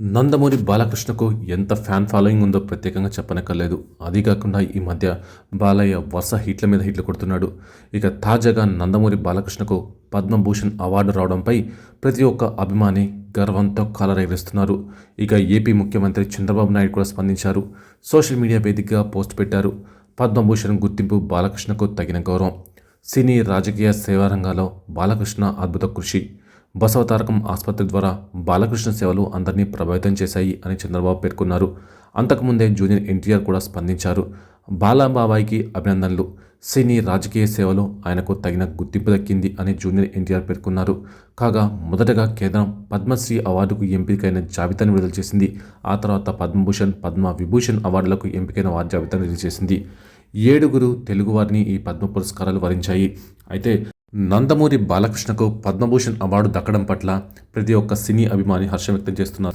నందమూరి బాలకృష్ణకు ఎంత fan following ఉందో ప్రత్యేకంగా చెప్పనక్కర్లేదు. అది కాకుండా ఈ మధ్య బాలయ్య వరుస హిట్ల మీద హిట్లు కొడుతున్నాడు. ఇక తాజాగా నందమూరి బాలకృష్ణకు పద్మభూషణ్ అవార్డు రావడంపై ప్రతి ఒక్క అభిమాని గర్వంతో కలరెగరిస్తున్నారు ఇక ఏపీ ముఖ్యమంత్రి చంద్రబాబు నాయుడు కూడా స్పందించారు. సోషల్ మీడియా వేదికగా పోస్ట్ పెట్టారు. పద్మభూషణ్ గుర్తింపు బాలకృష్ణకు తగిన గౌరవం. సినీ రాజకీయ సేవా రంగాల్లో బాలకృష్ణ అద్భుత కృషి. బసవతారకం ఆసుపత్రి ద్వారా బాలకృష్ణ సేవలు అందరినీ ప్రభావితం చేశాయి అని చంద్రబాబు పేర్కొన్నారు. అంతకుముందే జూనియర్ ఎన్టీఆర్ కూడా స్పందించారు. బాలాబాబాయికి అభినందనలు. సినీ రాజకీయ సేవలో ఆయనకు తగిన గుర్తింపు దక్కింది అని జూనియర్ ఎన్టీఆర్ పేర్కొన్నారు. కాగా మొదటగా కేంద్రం పద్మశ్రీ అవార్డుకు ఎంపికైన జాబితాను విడుదల చేసింది. ఆ తర్వాత పద్మభూషణ్ పద్మ విభూషణ్ అవార్డులకు ఎంపికైన వారి జాబితాను రిలీజ్ చేసింది. ఏడుగురు తెలుగువారిని ఈ పద్మ పురస్కారాలు వరించాయి. అయితే నందమూరి బాలకృష్ణకు పద్మభూషణ్ అవార్డు దక్కడం పట్ల ప్రతి ఒక్క సినీ అభిమాని హర్షం వ్యక్తం చేస్తున్నారు.